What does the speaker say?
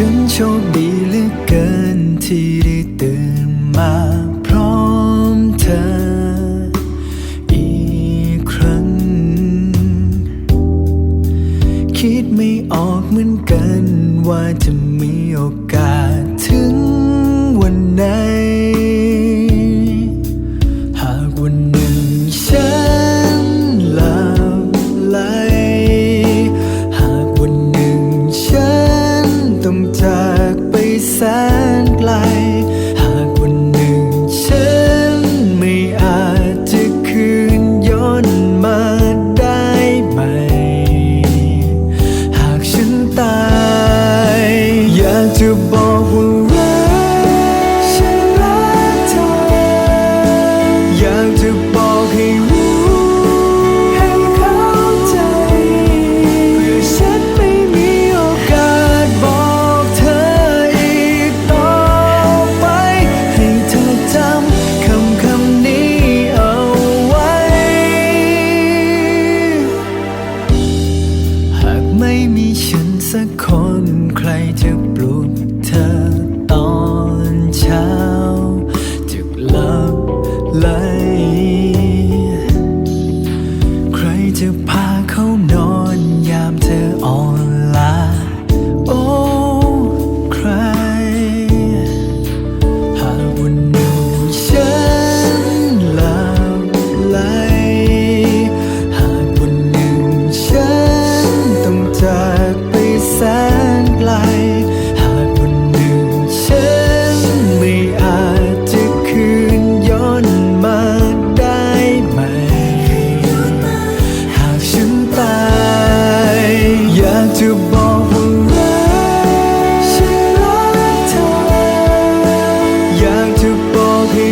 จนโชคดีเหลือเกินที่ได้ตื่นมาพร้อมเธออีกครั้ง คิดไม่ออกเหมือนกันว่าจะมีโอกาส ไม่มีฉันสักคนใครจะปลุกเธอตอนเช้า จึกลับไหล หากวันหนึ่งฉันไม่อาจจะคืนย้อนมาได้ไหม หากฉันตายอยากจะบอกว่ารักฉันรักเธออยากจะบอกให้